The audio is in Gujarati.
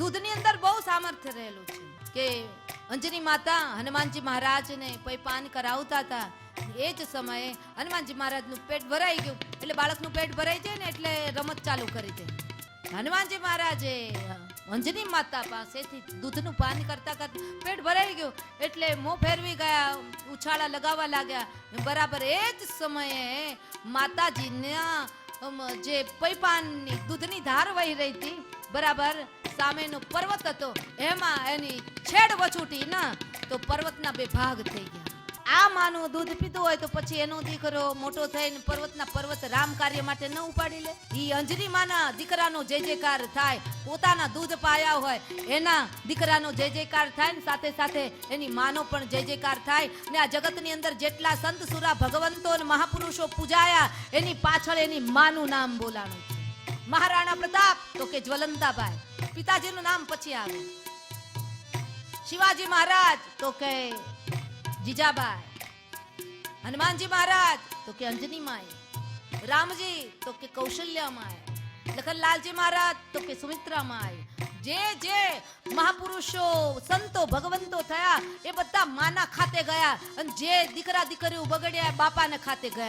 દૂધની અંદર બહુ સામર્થ્ય રહેલું છે કે અંજની માતા હનુમાનજી મહારાજને કોઈ પાન કરાવતા હતા, એ જ સમયે હનુમાનજી મહારાજનું પેટ ભરાઈ ગયું. એટલે બાળકનું પેટ ભરાઈ જાય ને એટલે રમત ચાલુ કરી દે. હનુમાનજી મહારાજે અંજની માતા પાસેથી દૂધનું પાન કરતા કરતા પેટ ભરાઈ ગયું. એટલે મોં ફેરવી ગયા, ઉછાળા લગાવવા લાગ્યા. બરાબર એ જ સમયે માતાજીના જે પૈપાનની દૂધની ધાર વહી રહી હતી, બરાબર સામેનો પર્વત હતો. એમાં એની છેડ વછૂટી ના, તો પર્વતના બે ભાગ થઈ ગયા. આ માનું દૂધ પીધું હોય તો પછી એનો દીકરો મોટો થઈને પર્વતના પર્વત રામ કાર્ય માટે ન ઉપાડી લે. ઈ અંજરી માના દીકરાનો જય જયકાર થાય. પોતાના દૂધ પાયા હોય, એના દીકરાનો જય જયકાર થાય ને સાથે સાથે એની માનો પણ જય જયકાર થાય. ને આ જગતની અંદર જેટલા સંત સુરા ભગવંતો અને મહાપુરુષો પૂજાયા, એની પાછળ એની માનું નામ બોલાણું મહારાણા પ્રતાપ, તો કે જ્વલંતાબાઈ. પિતાજીનું નામ પછી આવે. શિવાજી મહારાજ તો કે જીજાબાઈ. હનુમાનજી મહારાજ તો કે અંજની માય રામજી તો કે કૌશલ્યા માય લખનલાલજી મહારાજ તો કે સુમિત્રા માય જે જે મહાપુરુષો, સંતો, ભગવંતો થયા એ બધા માના ખાતે ગયા અને જે દીકરા, દીકરીઓ બગડ્યા બાપાને ખાતે ગયા.